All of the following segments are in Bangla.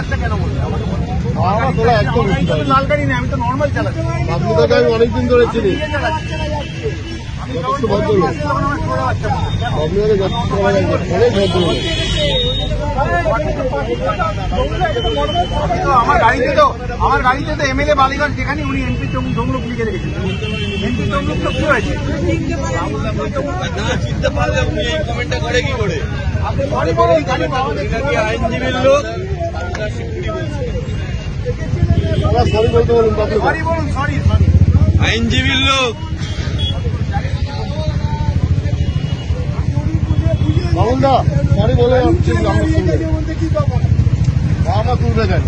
আমার গাড়িটা তো লাল গাড়ি নেই আমি তো নর্মাল চালাচ্ছি আপনি তাকে আমি অনেকদিন ধরে চিনি। যথেষ্ট আমার। আপনি অনেক গাড়িতে তো আমার গাড়িতে তো এমএলএ বালিগঞ্জ যেখানে উনি এমপি তমলুক লিখে রেখেছেন। এমপি তমলুক তো কি হয়েছে চিনতে পারলে উনি এই কমেন্টটা করে কি করে? গাড়ি বলুন, গাড়ি পাওয়া এটা কি আইনজীবীর লোক আইনজীবীর লোক। বাবুলদা সরি বলে আমার তুলবে কেন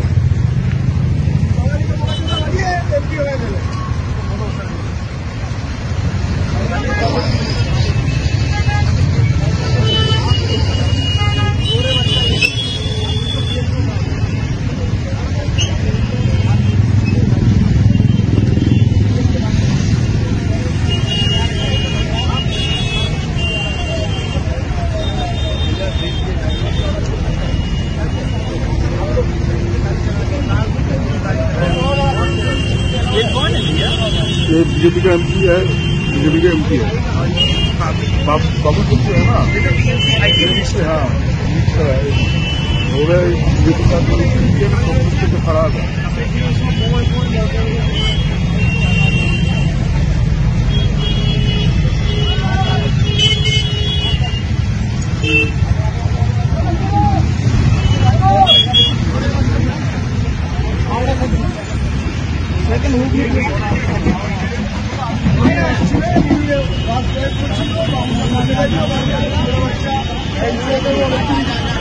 ये बीजेपी का एमपी है, बीजेपी का एमपी है। बाब- सिंह है ना? से हाँ है है बीजेपी का खराब है ছিল Thank you.